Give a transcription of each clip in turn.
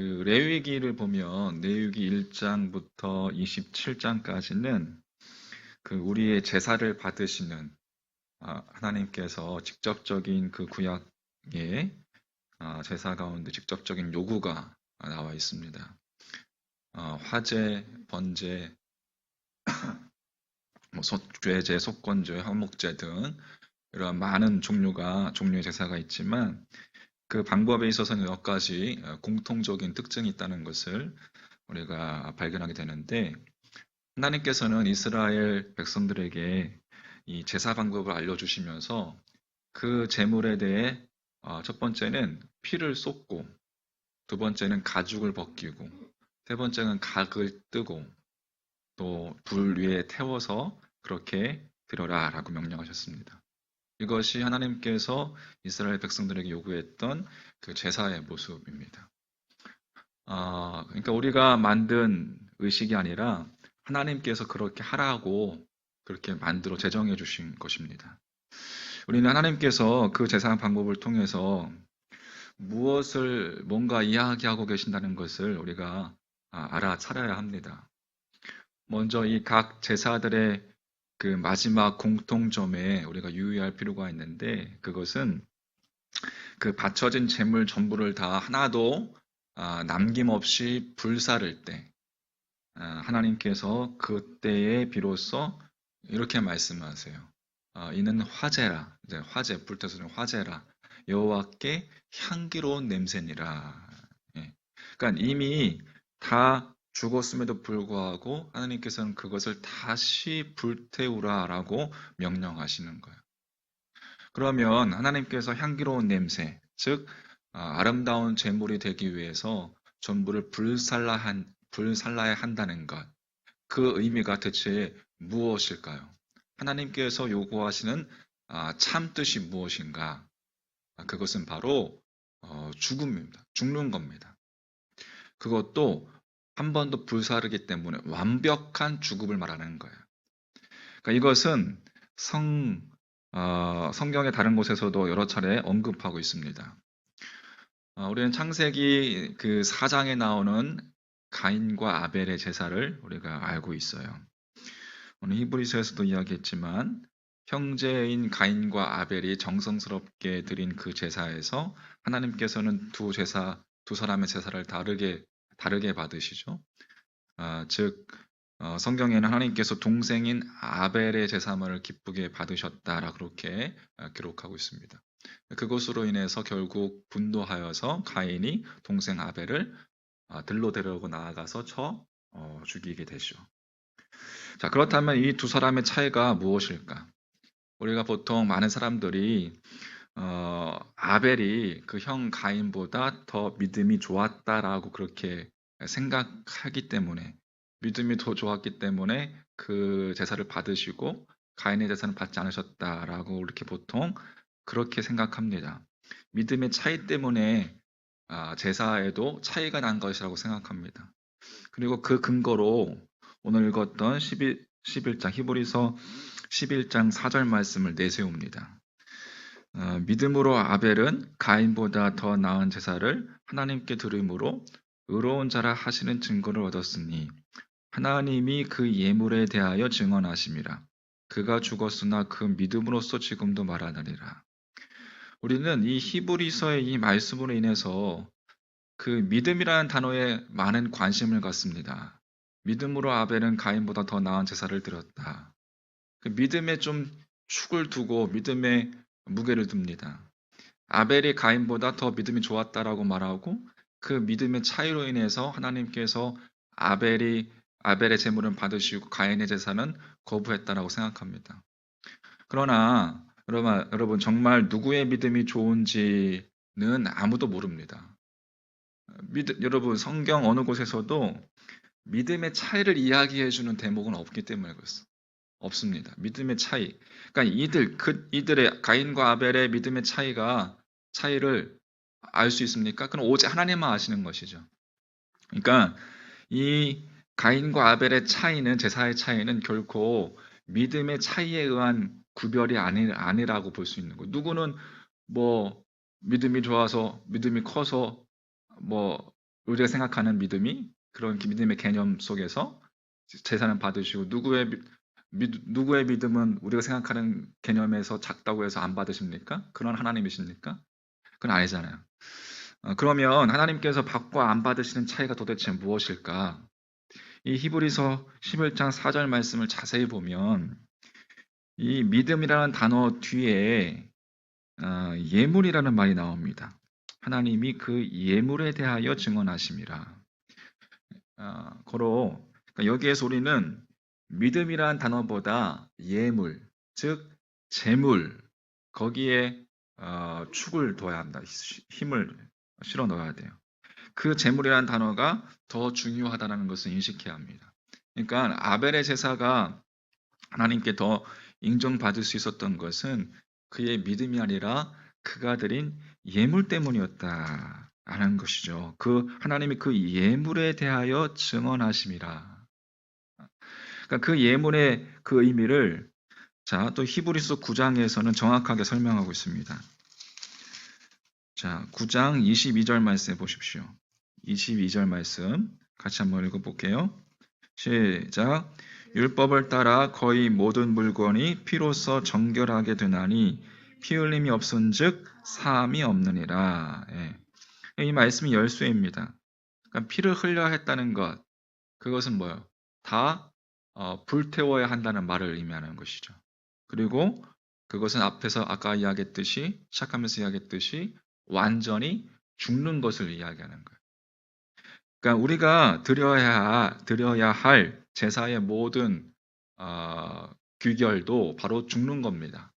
그 레위기를 보면 레위기 1장부터 27장까지는 그 우리의 제사를 받으시는 아, 하나님께서 직접적인 그 구약의 아, 제사 가운데 직접적인 요구가 나와 있습니다. 어, 화제, 번제, 뭐 소, 죄제, 속건제, 화목제 등 이런 많은 종류가 종류의 제사가 있지만 그 방법에 있어서는 몇 가지 어, 공통적인 특징이 있다는 것을 우리가 발견하게 되는데 하나님께서는 이스라엘 백성들에게 이 제사 방법을 알려주시면서 그 제물에 대해 어, 첫 번째는 피를 쏟고 두 번째는 가죽을 벗기고 세 번째는 각을 뜨고 또 불 위에 태워서 그렇게 드려라 라고 명령하셨습니다. 이것이 하나님께서 이스라엘 백성들에게 요구했던 그 제사의 모습입니다. 아, 그러니까 우리가 만든 의식이 아니라 하나님께서 그렇게 하라고 그렇게 만들어 제정해 주신 것입니다. 우리는 하나님께서 그 제사 방법을 통해서 무엇을 뭔가 이야기하고 계신다는 것을 우리가 아, 알아차려야 합니다. 먼저 이 각 제사들의 그 마지막 공통점에 우리가 유의할 필요가 있는데 그것은 그 바쳐진 재물 전부를 다 하나도 아, 남김없이 불사를 때 아, 하나님께서 그때에 비로소 이렇게 말씀하세요. 아, 이는 화제라, 화제 불태서는 화제라 여호와께 향기로운 냄새니라. 예. 그러니까 이미 다 죽었음에도 불구하고 하나님께서는 그것을 다시 불태우라라고 명령하시는 거예요. 그러면 하나님께서 향기로운 냄새, 즉 아, 아름다운 제물이 되기 위해서 전부를 불살라한 불살라야 한다는 것. 그 의미가 대체 무엇일까요? 하나님께서 요구하시는 아, 참 뜻이 무엇인가? 아, 그것은 바로 어, 죽음입니다. 죽는 겁니다. 그것도 한 번도 불사르기 때문에 완벽한 죽음을 말하는 거예요. 그러니까 이것은 성, 어, 성경의 다른 곳에서도 여러 차례 언급하고 있습니다. 어, 우리는 창세기 그 4장에 나오는 가인과 아벨의 제사를 우리가 알고 있어요. 오늘 히브리서에서도 이야기했지만 형제인 가인과 아벨이 정성스럽게 드린 그 제사에서 하나님께서는 두 제사, 두 사람의 제사를 다르게 다르게 받으시죠. 아, 즉 어, 성경에는 하나님께서 동생인 아벨의 제사물을 기쁘게 받으셨다라 그렇게 어, 기록하고 있습니다. 그것으로 인해서 결국 분노하여서 가인이 동생 아벨을 아, 들로 데려고 나아가서 쳐 어, 죽이게 되죠. 자 그렇다면 이 두 사람의 차이가 무엇일까? 우리가 보통 많은 사람들이 어, 아벨이 그 형 가인보다 더 믿음이 좋았다라고 그렇게 생각하기 때문에 믿음이 더 좋았기 때문에 그 제사를 받으시고 가인의 제사는 받지 않으셨다라고 이렇게 보통 그렇게 생각합니다. 믿음의 차이 때문에 아, 제사에도 차이가 난 것이라고 생각합니다. 그리고 그 근거로 오늘 읽었던 11, 11장 히브리서 11장 4절 말씀을 내세웁니다. 어, 믿음으로 아벨은 가인보다 더 나은 제사를 하나님께 드림으로 의로운 자라 하시는 증거를 얻었으니 하나님이 그 예물에 대하여 증언하심이라. 그가 죽었으나 그 믿음으로써 지금도 말하느니라. 우리는 이 히브리서의 이 말씀으로 인해서 그 믿음이라는 단어에 많은 관심을 갖습니다. 믿음으로 아벨은 가인보다 더 나은 제사를 드렸다. 그 믿음에 좀 축을 두고 믿음에 무게를 둡니다. 아벨이 가인보다 더 믿음이 좋았다라고 말하고 그 믿음의 차이로 인해서 하나님께서 아벨이 아벨의 제물을 받으시고 가인의 제사는 거부했다라고 생각합니다. 그러나 여러분, 여러분 정말 누구의 믿음이 좋은지는 아무도 모릅니다. 믿, 여러분 성경 어느 곳에서도 믿음의 차이를 이야기해 주는 대목은 없기 때문에 그렇습니다. 없습니다. 믿음의 차이. 그러니까 이들 그 이들의 가인과 아벨의 믿음의 차이가 차이를 알 수 있습니까? 그럼 오직 하나님만 아시는 것이죠. 그러니까 이 가인과 아벨의 차이는 제사의 차이는 결코 믿음의 차이에 의한 구별이 아니, 아니라고 볼 수 있는 거예요. 누구는 뭐 믿음이 좋아서 믿음이 커서 뭐 우리가 생각하는 믿음이 그런 믿음의 개념 속에서 제사는 받으시고 누구의 미- 미- 누구의 믿음은 우리가 생각하는 개념에서 작다고 해서 안 받으십니까? 그런 하나님이십니까? 그건 아니잖아요. 어, 그러면 하나님께서 받고 안 받으시는 차이가 도대체 무엇일까? 이 히브리서 11장 4절 말씀을 자세히 보면 이 믿음이라는 단어 뒤에 어, 예물이라는 말이 나옵니다. 하나님이 그 예물에 대하여 증언하심이라. 어, 고로 그러니까 여기에서 우리는 믿음이란 단어보다 예물, 즉 재물 거기에 어, 축을 둬야 한다. 시- 힘을 실어 넣어야 돼요. 그 재물이라는 단어가 더 중요하다는 것을 인식해야 합니다. 그러니까 아벨의 제사가 하나님께 더 인정받을 수 있었던 것은 그의 믿음이 아니라 그가 드린 예물 때문이었다라는 것이죠. 그 하나님이 그 예물에 대하여 증언하심이라. 그러니까 그 예물의 그 의미를 자, 또 히브리서 9장에서는 정확하게 설명하고 있습니다. 자, 9장 22절 말씀 보십시오. 22절 말씀 같이 한번 읽어 볼게요. 시작. 율법을 따라 거의 모든 물건이 피로써 정결하게 되나니 피 흘림이 없은즉 사함이 없느니라. 예. 이 말씀이 열쇠입니다. 그러니까 피를 흘려 했다는 것, 그것은 뭐예요? 다 어, 불태워야 한다는 말을 의미하는 것이죠. 그리고 그것은 앞에서 아까 이야기했듯이 시작하면서 이야기했듯이 완전히 죽는 것을 이야기하는 거예요. 그러니까 우리가 드려야 드려야 할 제사의 모든 어, 규결도 바로 죽는 겁니다.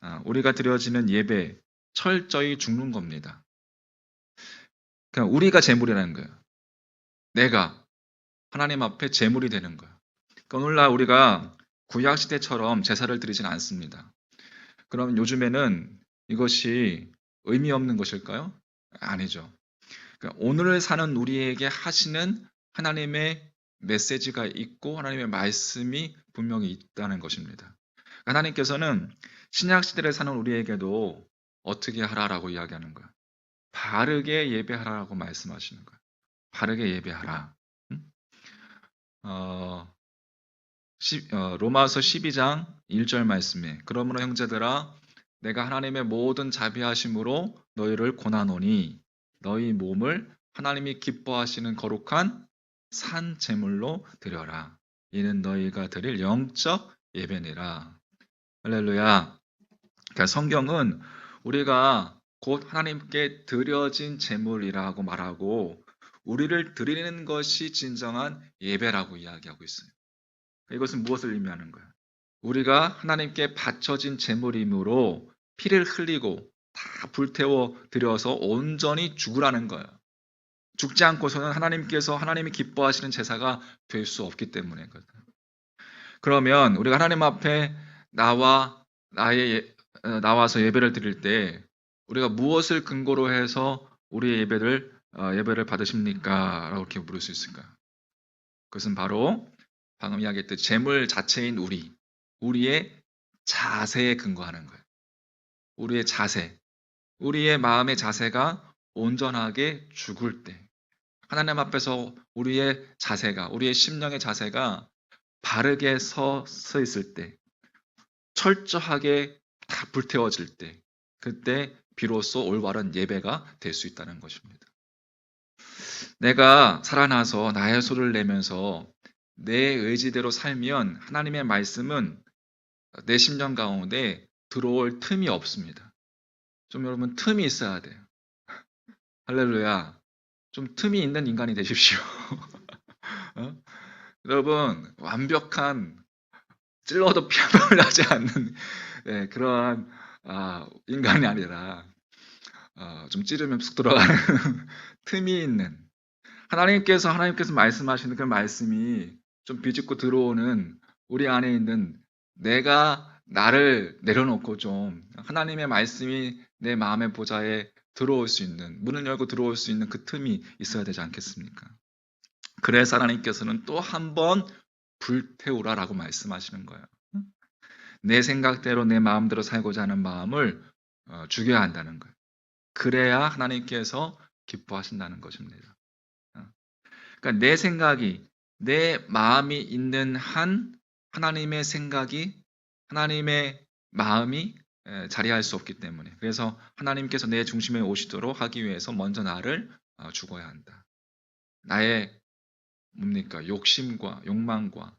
아, 우리가 드려지는 예배 철저히 죽는 겁니다. 그러니까 우리가 제물이라는 거예요. 내가 하나님 앞에 제물이 되는 거예요. 그러니까 오늘날 우리가 구약 시대처럼 제사를 드리진 않습니다. 그럼 요즘에는 이것이 의미 없는 것일까요? 아니죠. 그러니까 오늘을 사는 우리에게 하시는 하나님의 메시지가 있고 하나님의 말씀이 분명히 있다는 것입니다. 하나님께서는 신약 시대를 사는 우리에게도 어떻게 하라라고 이야기하는 거야. 바르게 예배하라고 말씀하시는 거야. 바르게 예배하라. 응? 어, 로마서 12장 1절 말씀에 그러므로 형제들아 내가 하나님의 모든 자비하심으로 너희를 고나노니 너희 몸을 하나님이 기뻐하시는 거룩한 산 제물로 드려라. 이는 너희가 드릴 영적 예배니라. 할렐루야. 그러니까 성경은 우리가 곧 하나님께 드려진 제물이라고 말하고 우리를 드리는 것이 진정한 예배라고 이야기하고 있어요. 이것은 무엇을 의미하는 거야? 우리가 하나님께 바쳐진 제물이므로 피를 흘리고 다 불태워 드려서 온전히 죽으라는 거예요. 죽지 않고서는 하나님께서 하나님이 기뻐하시는 제사가 될 수 없기 때문이거든. 그러면 우리가 하나님 앞에 나와 나의 예- 어, 나와서 예배를 드릴 때 우리가 무엇을 근거로 해서 우리의 예배를 어, 예배를 받으십니까? 라고 이렇게 물을 수 있을까? 그것은 바로 방금 이야기했듯 재물 자체인 우리, 우리의 자세에 근거하는 거예요. 우리의 자세, 우리의 마음의 자세가 온전하게 죽을 때, 하나님 앞에서 우리의 자세가, 우리의 심령의 자세가 바르게 서, 서 있을 때, 철저하게 다 불태워질 때, 그때 비로소 올바른 예배가 될 수 있다는 것입니다. 내가 살아나서 나의 소리를 내면서 내 의지대로 살면 하나님의 말씀은 내 심령 가운데 들어올 틈이 없습니다. 좀 여러분 틈이 있어야 돼요. 할렐루야. 좀 틈이 있는 인간이 되십시오. 어? 여러분 완벽한 찔러도 피아노를 나지 않는 네, 그러한 아, 인간이 아니라 어, 좀 찌르면 쑥 들어가는 틈이 있는 하나님께서 하나님께서 말씀하시는 그 말씀이 좀 비집고 들어오는 우리 안에 있는 내가 나를 내려놓고 좀 하나님의 말씀이 내 마음의 보좌에 들어올 수 있는 문을 열고 들어올 수 있는 그 틈이 있어야 되지 않겠습니까? 그래서 하나님께서는 또 한 번 불태우라라고 말씀하시는 거예요. 내 생각대로 내 마음대로 살고자 하는 마음을 어, 죽여야 한다는 거예요. 그래야 하나님께서 기뻐하신다는 것입니다. 그러니까 내 생각이 내 마음이 있는 한 하나님의 생각이 하나님의 마음이 에, 자리할 수 없기 때문에. 그래서 하나님께서 내 중심에 오시도록 하기 위해서 먼저 나를 어, 죽어야 한다. 나의 뭡니까? 욕심과 욕망과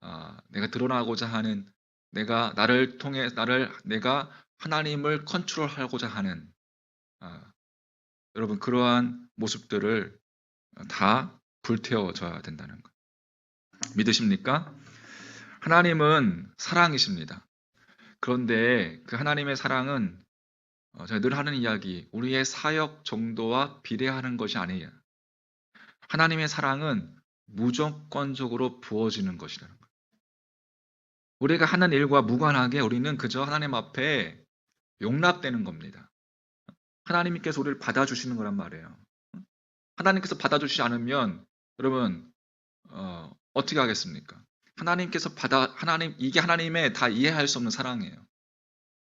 아, 내가 드러나고자 하는 내가 나를 통해 나를 내가 하나님을 컨트롤하고자 하는 아, 여러분 그러한 모습들을 다 불태워져야 된다는 것 믿으십니까? 하나님은 사랑이십니다. 그런데 그 하나님의 사랑은 어, 제가 늘 하는 이야기 우리의 사역 정도와 비례하는 것이 아니에요. 하나님의 사랑은 무조건적으로 부어지는 것이라는 거예요. 우리가 하는 일과 무관하게 우리는 그저 하나님 앞에 용납되는 겁니다. 하나님께서 우리를 받아주시는 거란 말이에요. 하나님께서 받아주시지 않으면 여러분 어, 어떻게 하겠습니까? 하나님께서 받아 하나님 이게 하나님의 다 이해할 수 없는 사랑이에요.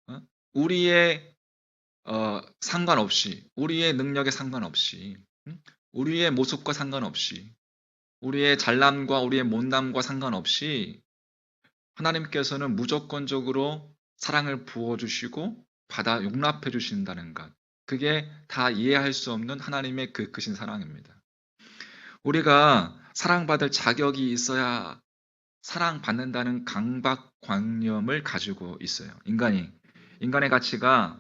어? 우리의 어, 상관없이 우리의 능력에 상관없이 응? 우리의 모습과 상관없이 우리의 잘남과 우리의 못남과 상관없이 하나님께서는 무조건적으로 사랑을 부어주시고 받아 용납해 주신다는 것. 그게 다 이해할 수 없는 하나님의 그 크신 사랑입니다. 우리가 사랑받을 자격이 있어야 사랑받는다는 강박관념을 가지고 있어요. 인간이. 인간의 가치가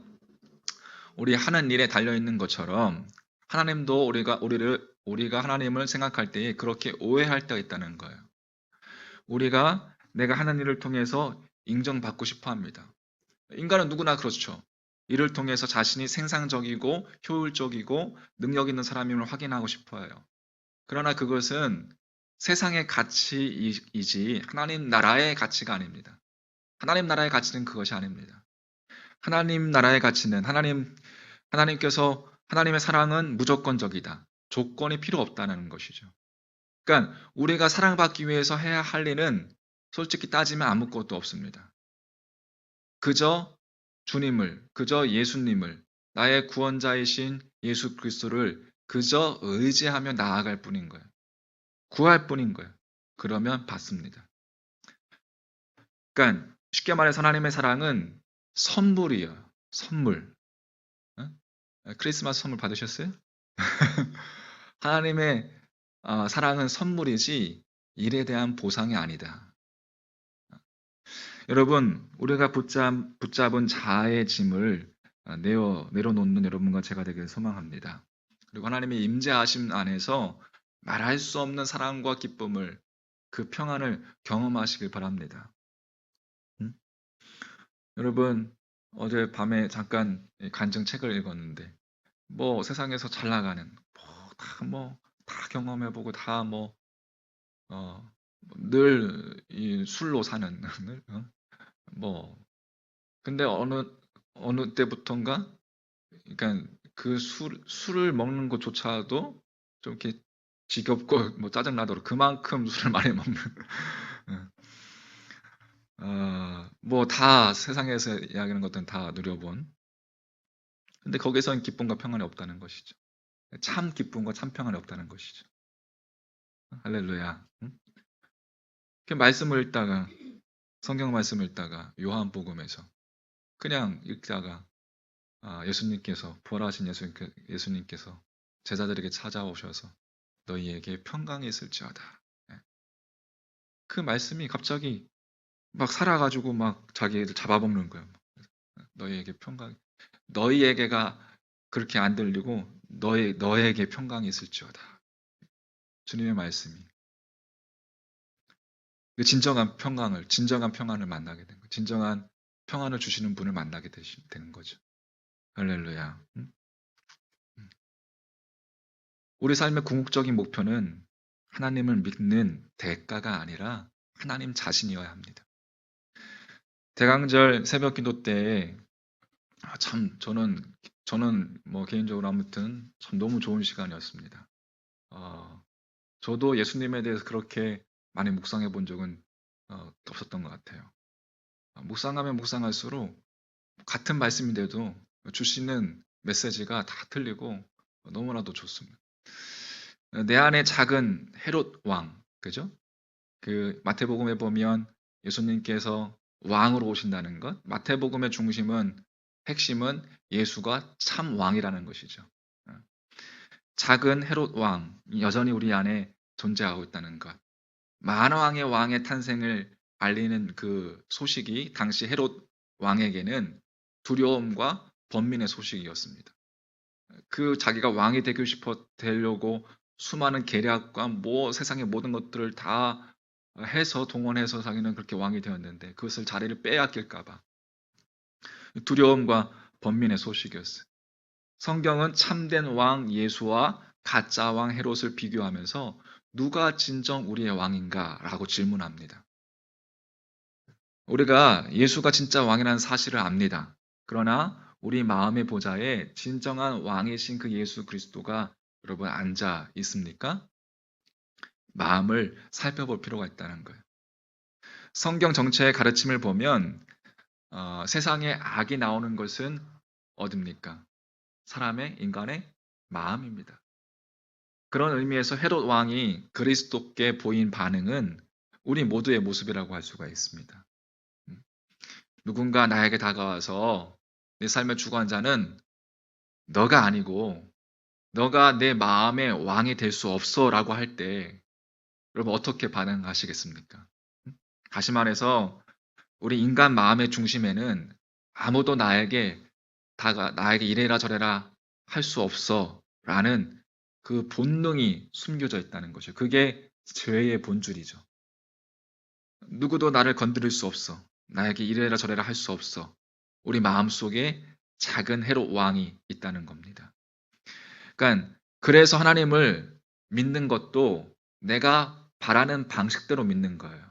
우리 하는 일에 달려 있는 것처럼 하나님도 우리가 우리를 우리가 하나님을 생각할 때에 그렇게 오해할 때가 있다는 거예요. 우리가 내가 하는 일을 통해서 인정받고 싶어 합니다. 인간은 누구나 그렇죠. 이를 통해서 자신이 생산적이고 효율적이고 능력 있는 사람임을 확인하고 싶어 해요. 그러나 그것은 세상의 가치이지 하나님 나라의 가치가 아닙니다. 하나님 나라의 가치는 그것이 아닙니다. 하나님 나라의 가치는 하나님 하나님께서 하나님의 사랑은 무조건적이다. 조건이 필요 없다는 것이죠. 그러니까 우리가 사랑받기 위해서 해야 할 일은 솔직히 따지면 아무것도 없습니다. 그저 주님을, 그저 예수님을, 나의 구원자이신 예수 그리스도를 그저 의지하며 나아갈 뿐인 거예요. 구할 뿐인 거예요. 그러면 받습니다. 그러니까 쉽게 말해서 하나님의 사랑은 선물이에요. 선물. 크리스마스 선물 받으셨어요? 하나님의 어, 사랑은 선물이지 일에 대한 보상이 아니다. 여러분, 우리가 붙잡, 붙잡은 자아의 짐을 어, 내어 내려놓는 여러분과 제가 되길 소망합니다. 그리고 하나님의 임재하심 안에서 말할 수 없는 사랑과 기쁨을 그 평안을 경험하시길 바랍니다. 음? 여러분 어제 밤에 잠깐 간증 책을 읽었는데 뭐 세상에서 잘 나가는 다뭐다 뭐, 경험해보고 다뭐 어 늘 이 술로 사는 어? 뭐 근데 어느 어느 때부턴가 그러니까 그 술, 술을 먹는 것조차도 좀 이렇게 지겹고 뭐 짜증나도록 그만큼 술을 많이 먹는 어, 뭐다 세상에서 이야기하는 것들은 다 누려본 근데 거기서는 기쁨과 평안이 없다는 것이죠. 참 기쁨과 참 평안이 없다는 것이죠. 할렐루야. 응? 말씀을 읽다가 성경 말씀을 읽다가 요한복음에서 그냥 읽다가 아, 예수님께서 부활하신 예수, 예수님께서 제자들에게 찾아오셔서 너희에게 평강이 있을지어다. 예. 그 말씀이 갑자기 막 살아가지고 막 자기를 잡아먹는 거예요. 너희에게 평강, 너희에게가 그렇게 안 들리고 너희 너에게 평강이 있을지어다. 주님의 말씀이 그 진정한 평강을, 진정한 평안을 만나게 된 거, 진정한 평안을 주시는 분을 만나게 되는 거죠. 할렐루야. 응? 우리 삶의 궁극적인 목표는 하나님을 믿는 대가가 아니라 하나님 자신이어야 합니다. 대강절 새벽 기도 때, 아, 참, 저는, 저는 뭐 개인적으로 아무튼 참 너무 좋은 시간이었습니다. 어, 저도 예수님에 대해서 그렇게 많이 묵상해 본 적은 어, 없었던 것 같아요. 어, 묵상하면 묵상할수록 같은 말씀인데도 주시는 메시지가 다 틀리고 너무나도 좋습니다. 내 안에 작은 헤롯 왕, 그죠? 그 마태복음에 보면 예수님께서 왕으로 오신다는 것. 마태복음의 중심은 핵심은 예수가 참 왕이라는 것이죠. 어. 작은 헤롯 왕 여전히 우리 안에 존재하고 있다는 것. 만왕의 왕의 탄생을 알리는 그 소식이 당시 헤롯 왕에게는 두려움과 번민의 소식이었습니다. 그 자기가 왕이 되고 싶어 되려고 수많은 계략과 뭐 세상의 모든 것들을 다 해서 동원해서 자기는 그렇게 왕이 되었는데 그것을 자리를 빼앗길까봐 두려움과 번민의 소식이었어요. 성경은 참된 왕 예수와 가짜 왕 헤롯을 비교하면서 누가 진정 우리의 왕인가라고 질문합니다. 우리가 예수가 진짜 왕이라는 사실을 압니다. 그러나 우리 마음의 보좌에 진정한 왕이신 그 예수 그리스도가 여러분 앉아 있습니까? 마음을 살펴볼 필요가 있다는 거예요. 성경 정체의 가르침을 보면 어, 세상에 악이 나오는 것은 어딥니까? 사람의 인간의 마음입니다. 그런 의미에서 헤롯 왕이 그리스도께 보인 반응은 우리 모두의 모습이라고 할 수가 있습니다. 음. 누군가 나에게 다가와서 내 삶의 주관자는 너가 아니고 너가 내 마음의 왕이 될 수 없어 라고 할 때 여러분 어떻게 반응하시겠습니까? 음? 다시 말해서 우리 인간 마음의 중심에는 아무도 나에게 다가 나에게 이래라 저래라 할 수 없어 라는 그 본능이 숨겨져 있다는 것이죠. 그게 죄의 본줄이죠. 누구도 나를 건드릴 수 없어. 나에게 이래라 저래라 할 수 없어. 우리 마음속에 작은 헤롯 왕이 있다는 겁니다. 그러니까 그래서 하나님을 믿는 것도 내가 바라는 방식대로 믿는 거예요.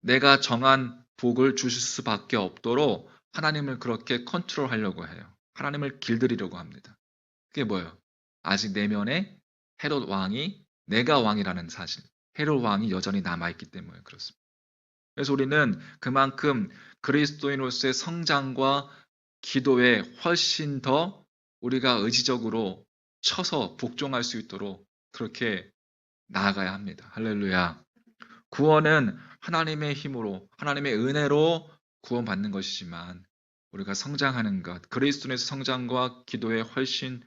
내가 정한 복을 주실 수밖에 없도록 하나님을 그렇게 컨트롤하려고 해요. 하나님을 길들이려고 합니다. 그게 뭐예요? 아직 내면에 헤롯 왕이 내가 왕이라는 사실, 헤롯 왕이 여전히 남아있기 때문에 그렇습니다. 그래서 우리는 그만큼 그리스도인으로서의 성장과 기도에 훨씬 더 우리가 의지적으로 쳐서 복종할 수 있도록 그렇게 나아가야 합니다. 할렐루야. 구원은 하나님의 힘으로, 하나님의 은혜로 구원받는 것이지만 우리가 성장하는 것, 그리스도인의 성장과 기도에 훨씬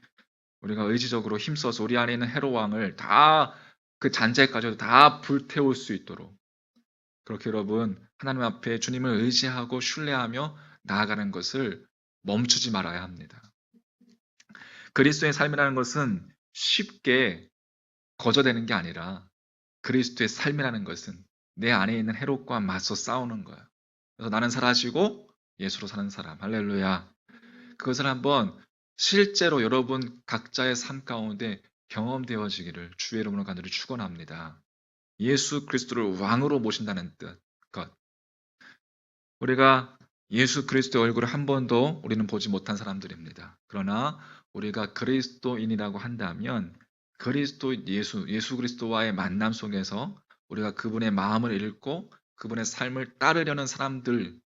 우리가 의지적으로 힘써서 우리 안에 있는 헤로왕을 다 그 잔재까지도 다 불태울 수 있도록 그렇게 여러분 하나님 앞에 주님을 의지하고 신뢰하며 나아가는 것을 멈추지 말아야 합니다. 그리스도의 삶이라는 것은 쉽게 거저되는 게 아니라 그리스도의 삶이라는 것은 내 안에 있는 해롭과 맞서 싸우는 거야. 그래서 나는 사라지고 예수로 사는 사람. 할렐루야. 그것을 한번 실제로 여러분 각자의 삶 가운데 경험되어지기를 주의 이름으로 간절히 축원합니다. 예수 그리스도를 왕으로 모신다는 뜻. 것. 우리가 예수 그리스도의 얼굴을 한 번도 우리는 보지 못한 사람들입니다. 그러나 우리가 그리스도인이라고 한다면 그리스도 예수, 예수 그리스도와의 만남 속에서 우리가 그분의 마음을 읽고 그분의 삶을 따르려는 사람들이라는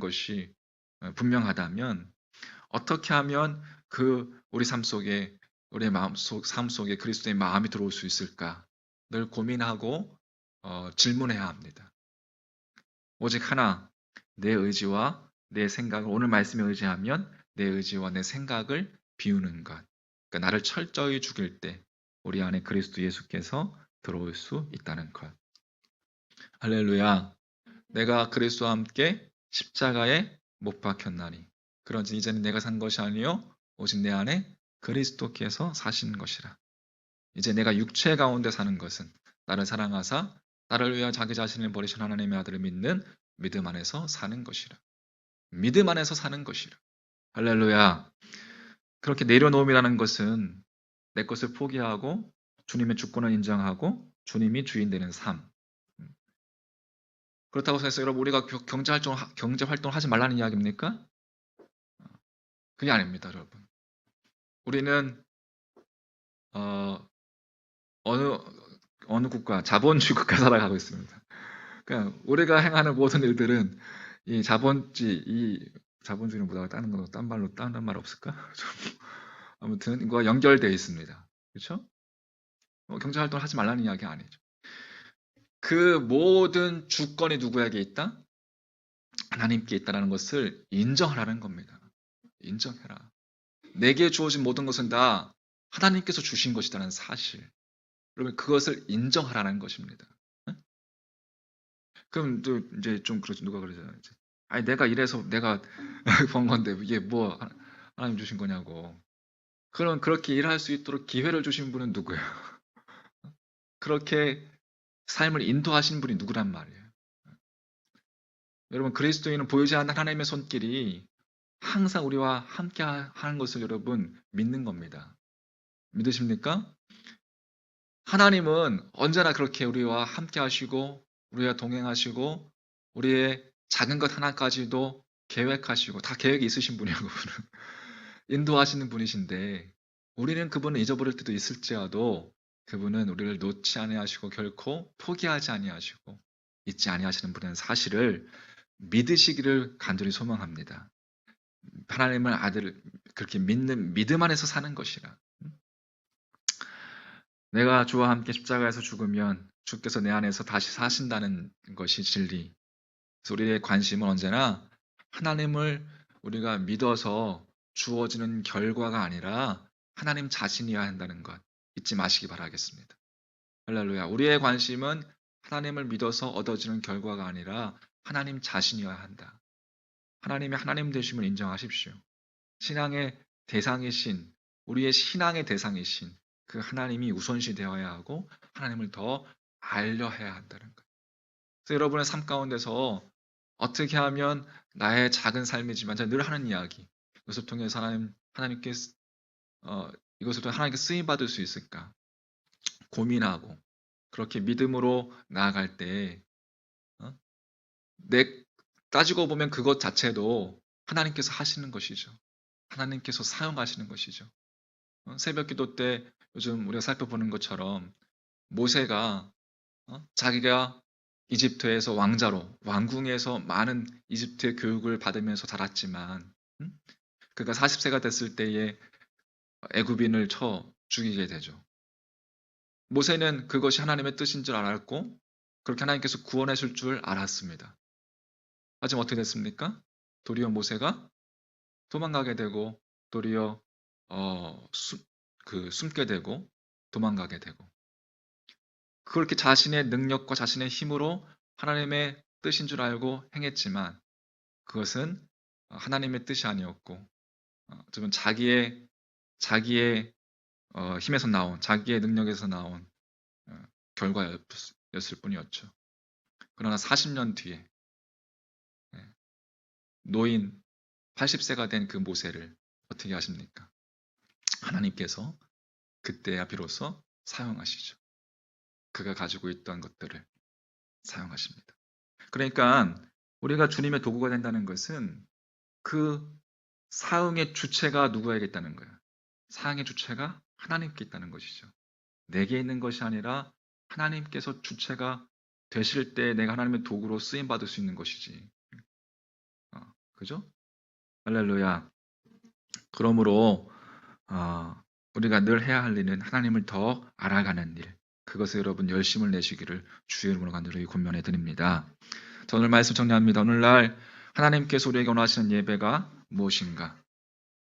것이 어, 분명하다면 어떻게 하면 그 우리 삶 속에 우리의 마음 속, 삶 속에 그리스도의 마음이 들어올 수 있을까 늘 고민하고 어, 질문해야 합니다. 오직 하나 내 의지와 내 생각을 오늘 말씀에 의지하면 내 의지와 내 생각을 비우는 것. 그러니까 나를 철저히 죽일 때 우리 안에 그리스도 예수께서 들어올 수 있다는 것. 할렐루야. 내가 그리스도와 함께 십자가에 못 박혔나니. 그런지 이제는 내가 산 것이 아니요 오직 내 안에 그리스도께서 사시는 것이라. 이제 내가 육체 가운데 사는 것은 나를 사랑하사 나를 위하여 자기 자신을 버리신 하나님의 아들을 믿는 믿음 안에서 사는 것이라. 믿음 안에서 사는 것이라. 할렐루야. 그렇게 내려놓음이라는 것은 내 것을 포기하고 주님의 주권을 인정하고 주님이 주인 되는 삶. 그렇다고 해서 여러분 우리가 경제 활동 경제 활동을 하지 말라는 이야기입니까? 그게 아닙니다, 여러분. 우리는 어, 어느 어느 국가 자본주의 국가 살아가고 있습니다. 그러니까 우리가 행하는 모든 일들은 이 자본주의 이 자본주의는 뭐라고 다른 거, 딴 말로, 다른 말 없을까? 아무튼, 이거와 연결되어 있습니다. 그렇죠? 뭐 경제 활동을 하지 말라는 이야기 아니죠. 그 모든 주권이 누구에게 있다? 하나님께 있다는 것을 인정하라는 겁니다. 인정해라. 내게 주어진 모든 것은 다 하나님께서 주신 것이라는 사실. 그러면 그것을 인정하라는 것입니다. 응? 그럼 또 이제 좀 그러죠. 누가 그러잖아요. 아니 내가 이래서 내가 번 건데 이게 뭐 하나님 주신 거냐고. 그럼 그렇게 일할 수 있도록 기회를 주신 분은 누구예요? 그렇게 삶을 인도하신 분이 누구란 말이에요. 여러분 그리스도인은 보이지 않는 하나님의 손길이 항상 우리와 함께 하는 것을 여러분 믿는 겁니다. 믿으십니까? 하나님은 언제나 그렇게 우리와 함께 하시고 우리와 동행하시고 우리의 작은 것 하나까지도 계획하시고 다 계획이 있으신 분이에요. 그분은. 인도하시는 분이신데 우리는 그분을 잊어버릴 때도 있을지라도 그분은 우리를 놓지 아니하시고 결코 포기하지 아니하시고 잊지 아니하시는 분은 사실을 믿으시기를 간절히 소망합니다. 하나님을 아들 그렇게 믿는 믿음 안에서 사는 것이라. 내가 주와 함께 십자가에서 죽으면 주께서 내 안에서 다시 사신다는 것이 진리. 그래서 우리의 관심은 언제나 하나님을 우리가 믿어서 주어지는 결과가 아니라 하나님 자신이어야 한다는 것 잊지 마시기 바라겠습니다. 할렐루야. 우리의 관심은 하나님을 믿어서 얻어지는 결과가 아니라 하나님 자신이어야 한다. 하나님의 하나님 되심을 인정하십시오. 신앙의 대상이신, 우리의 신앙의 대상이신 그 하나님이 우선시 되어야 하고 하나님을 더 알려해야 한다는 것. 그래서 여러분의 삶 가운데서 어떻게 하면 나의 작은 삶이지만 제가 늘 하는 이야기 이것을 통해서 하나님 하나님께 어, 이것을 통해 하나님께 쓰임 받을 수 있을까 고민하고 그렇게 믿음으로 나아갈 때 어? 내 따지고 보면 그것 자체도 하나님께서 하시는 것이죠. 하나님께서 사용하시는 것이죠. 어? 새벽 기도 때 요즘 우리가 살펴보는 것처럼 모세가 어? 자기가 이집트에서 왕자로 왕궁에서 많은 이집트의 교육을 받으면서 자랐지만 음? 그가 40세가 됐을 때에 애굽인을 쳐 죽이게 되죠. 모세는 그것이 하나님의 뜻인 줄 알았고 그렇게 하나님께서 구원해 줄 줄 알았습니다. 하지만 어떻게 됐습니까? 도리어 모세가 도망가게 되고 도리어 어, 수, 그 숨게 되고 도망가게 되고 그렇게 자신의 능력과 자신의 힘으로 하나님의 뜻인 줄 알고 행했지만 그것은 하나님의 뜻이 아니었고 어쩌면 자기의 자기의 어, 힘에서 나온 자기의 능력에서 나온 어, 결과였을 뿐이었죠. 그러나 40년 뒤에 네, 노인 80세가 된 그 모세를 어떻게 하십니까? 하나님께서 그때야 비로소 사용하시죠. 그가 가지고 있던 것들을 사용하십니다. 그러니까 우리가 주님의 도구가 된다는 것은 그 사응의 주체가 누구에게 있다는 거예요. 사응의 주체가 하나님께 있다는 것이죠. 내게 있는 것이 아니라 하나님께서 주체가 되실 때 내가 하나님의 도구로 쓰임 받을 수 있는 것이지. 어, 그죠? 할렐루야. 그러므로 어, 우리가 늘 해야 할 일은 하나님을 더 알아가는 일. 그것에 여러분 열심을 내시기를 주의 이름으로 간절히 권면해 드립니다. 저 오늘 말씀 정리합니다. 오늘날 하나님께서 우리에게 원하시는 예배가 무엇인가?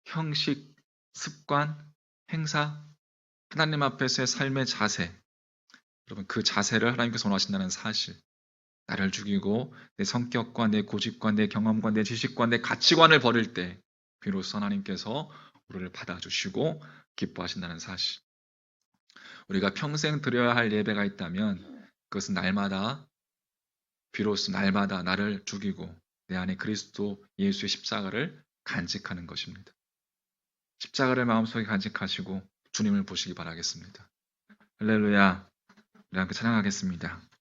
형식, 습관, 행사, 하나님 앞에서의 삶의 자세. 여러분 그 자세를 하나님께서 원하신다는 사실. 나를 죽이고 내 성격과 내 고집과 내 경험과 내 지식과 내 가치관을 버릴 때 비로소 하나님께서 우리를 받아주시고 기뻐하신다는 사실. 우리가 평생 드려야 할 예배가 있다면 그것은 날마다 비로소 날마다 나를 죽이고 내 안에 그리스도 예수의 십자가를 간직하는 것입니다. 십자가를 마음속에 간직하시고 주님을 보시기 바라겠습니다. 할렐루야. 우리 함께 찬양하겠습니다.